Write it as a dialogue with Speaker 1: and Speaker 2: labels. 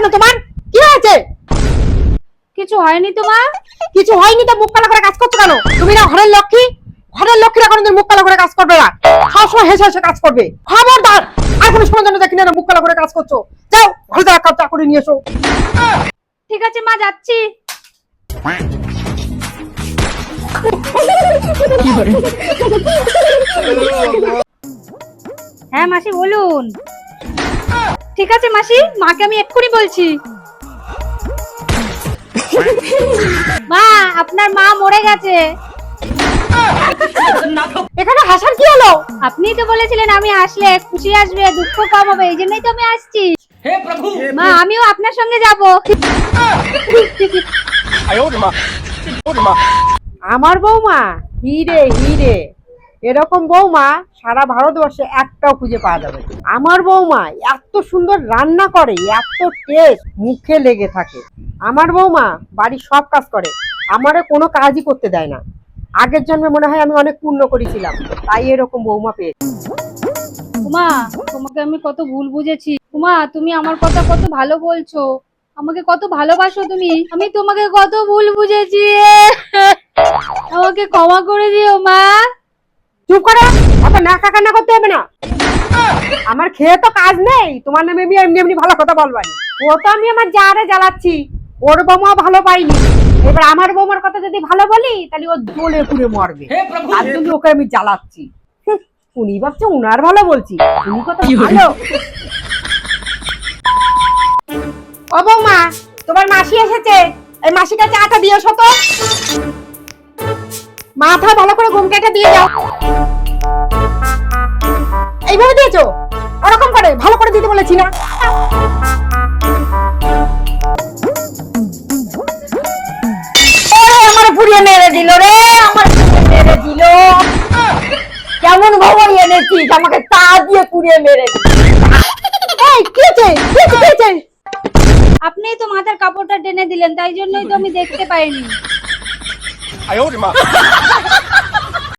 Speaker 1: কেন তোমার? কি হয়েছে?
Speaker 2: কিছু হয়নি তো মা
Speaker 1: কিছু হয়নি তো মুখ কালা করে কাজ করছ কেন? তুমি না ঘরের লক্ষ্মী? ঘরের লক্ষ্মীরা কোনোদিন মুখ কালা করে কাজ করবে না। সবসময় হেসে হেসে কাজ করবে। খবরদার! আর কোনো সময় জন্য দেখি না মুখ কালা করে কাজ করছ। যাও ঘরে যাও এক কাপ চা করে নিয়ে এসো।
Speaker 2: ঠিক আছে মা যাচ্ছি। হ্যাঁ মাসি বলুন। ঠিক আছে মাসি? মাকে আমি এক্ষুনি বলছি। মা আপনার মা মরে গেছে।
Speaker 1: এখানে হাসার কি হলো?
Speaker 2: আপনিই তো বলেছিলেন আমি আসলে খুশি আসবে দুঃখ কম হবে এই জন্যই তো আমি আসছি। মা আমিও আপনার সঙ্গে যাব।
Speaker 1: আমার বৌমা হিরে হিরে। এরকম বৌমা সারা ভারতবর্ষে একটাও খুঁজে পাওয়া যাবে আমার বৌমা এত সুন্দর রান্না করে, এত টেস্ট মুখে লেগে থাকে। আমার বৌমা বাড়ির সব কাজ করে, আমারে কোনো কাজই করতে দেয় না। আগের জন্মে মনে হয় আমি অনেক পূর্ণ করেছিলাম, তাই এরকম বৌমা পেয়ে
Speaker 2: উমা, তোমাকে আমি কত ভুল বুঝেছি। উমা, তুমি আমার কথা কত ভালো বলছো। আমাকে কত ভালোবাসো তুমি। আমি তোমাকে কত ভুল বুঝেছি। আমাকে ক্ষমা করে দিও, মা।
Speaker 1: চুপ করো। অত নাকা কান্না করতে হবে না? আমার খেয়ে তো কাজ নেই। তোমার নামে আমি এমনি এমনি ভালো কথা বলবানি ও তো আমি আমার জারে জ্বালাচ্ছি। ওর বৌমা ভালো পাইনি। এবার আমার বৌমার কথা যদি ভালো বলি তাহলে ও জ্বলে পুড়ে মরবে। তার জন্য ওকে আমি জ্বালাচ্ছি। উনি ভাবছে উনার ভালো বলছি। উনি কত ভালো। ও বৌমা তোমার মাসি এসেছে। এই মাসিটা চাটা দিয়েছ তো? মাথা ভালো করে ঘুম কেটে দিয়ে যাও। এইভাবে দিয়েছ? ওরকম করে, ভালো করে দিতে বলেছি না। আমার মেরে দিল রে, আমার মেরে কেমন আমাকে তা দিয়ে মেরে কি
Speaker 2: আপনিই তো মাথার কাপড়টা টেনে দিলেন, তাই জন্যই তো আমি দেখতে পাইনি।
Speaker 3: 哎呦我的妈！